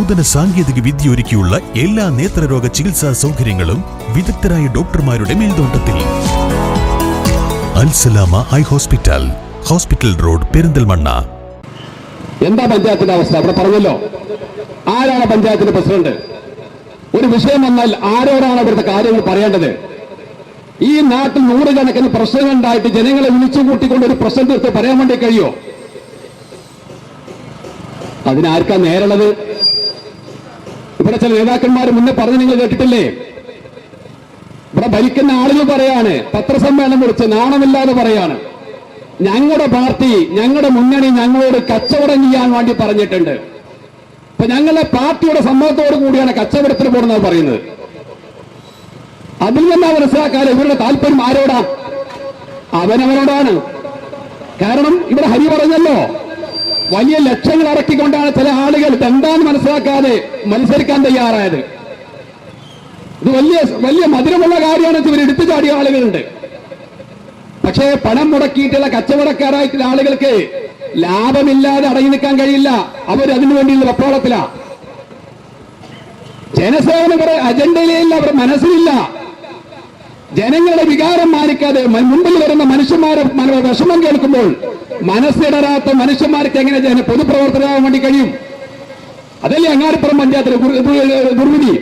നൂതന സാങ്കേതിക വിദ്യ ഒരുക്കിയുള്ള എല്ലാ നേത്രരോഗ ചികിത്സാ സൗകര്യങ്ങളും വിദഗ്ധരായ ഡോക്ടർമാരുടെ മേൽനോട്ടത്തിൽ. Alsalama eye hospital hospital road Perinthalmanna. എന്താ പഞ്ചായത്തിന്റെ അവസ്ഥ? അവിടെ പറഞ്ഞല്ലോ. ആരാണ് പഞ്ചായത്തിന്റെ പ്രസിഡന്റ്? ഒരു വിഷയം വന്നാൽ ആരോടാണ് ഇവിടുത്തെ കാര്യങ്ങൾ പറയേണ്ടത്? ഈ നാട്ടിൽ നൂറുകണക്കിന് പ്രശ്നങ്ങൾ ഉണ്ടായിട്ട് ജനങ്ങളെ വിളിച്ചു കൂട്ടിക്കൊണ്ട് ഒരു പ്രശ്നം എടുത്ത് പറയാൻ വേണ്ടി കഴിയോ? അതിനാർക്കാ നേരുള്ളത്? ഇവിടെ ചില നേതാക്കന്മാർ മുന്നേ പറഞ്ഞു നിങ്ങൾ കേട്ടിട്ടില്ലേ? ഇവിടെ ഭരിക്കുന്ന ആളുകൾ പറയാണ് പത്രസമ്മേളനം കുറിച്ച് നാണമില്ലാതെ പറയാണ്. ഞങ്ങളുടെ പാർട്ടി ഞങ്ങളുടെ മുന്നണി ഞങ്ങളോട് കച്ചവടം ചെയ്യാൻ വേണ്ടി പറഞ്ഞിട്ടുണ്ട്. ഇപ്പൊ ഞങ്ങളുടെ പാർട്ടിയുടെ സമ്മതത്തോടു കൂടിയാണ് കച്ചവടത്തിന് പോകുന്നത് പറയുന്നത്. അതിൽ നിന്നാ മനസ്സിലാക്കാൻ ഇവരുടെ താല്പര്യം ആരോടാ? അവനവനോടാണ് കാരണം ഇവിടെ ഹരി പറഞ്ഞല്ലോ വലിയ ലക്ഷങ്ങൾ ഇറക്കിക്കൊണ്ടാണ് ചില ആളുകൾ ഇതെന്താന്ന് മനസ്സിലാക്കാതെ മത്സരിക്കാൻ തയ്യാറായത്. ഇത് വലിയ വലിയ മധുരമുള്ള കാര്യമാണ് ഇവർ എടുത്തു ചാടിയ ആളുകളുണ്ട്. പക്ഷേ പണം മുടക്കിയിട്ടുള്ള കച്ചവടക്കാരായിട്ടുള്ള ആളുകൾക്ക് ലാഭമില്ലാതെ അടങ്ങി നിൽക്കാൻ കഴിയില്ല. അവർ അതിനു വേണ്ടിയുള്ള വെപ്രോളത്തിലാ. ജനസേവന ഇവരുടെ അജണ്ടയിലേ ഇല്ല അവരുടെ മനസ്സിലില്ല. ജനങ്ങളുടെ വികാരം മാനിക്കാതെ മുമ്പിൽ വരുന്ന മനുഷ്യന്മാരെ മന- വിഷമം കേൾക്കുമ്പോൾ മനസ്സിടരാത്ത മനുഷ്യന്മാർക്ക് എങ്ങനെ ജന പൊതുപ്രവർത്തകരാകാൻ വേണ്ടി കഴിയും? അതല്ലേ അങ്ങാടിപ്പുറം പഞ്ചായത്തിലെ ദുർ- ദുർ- ദുർവിധി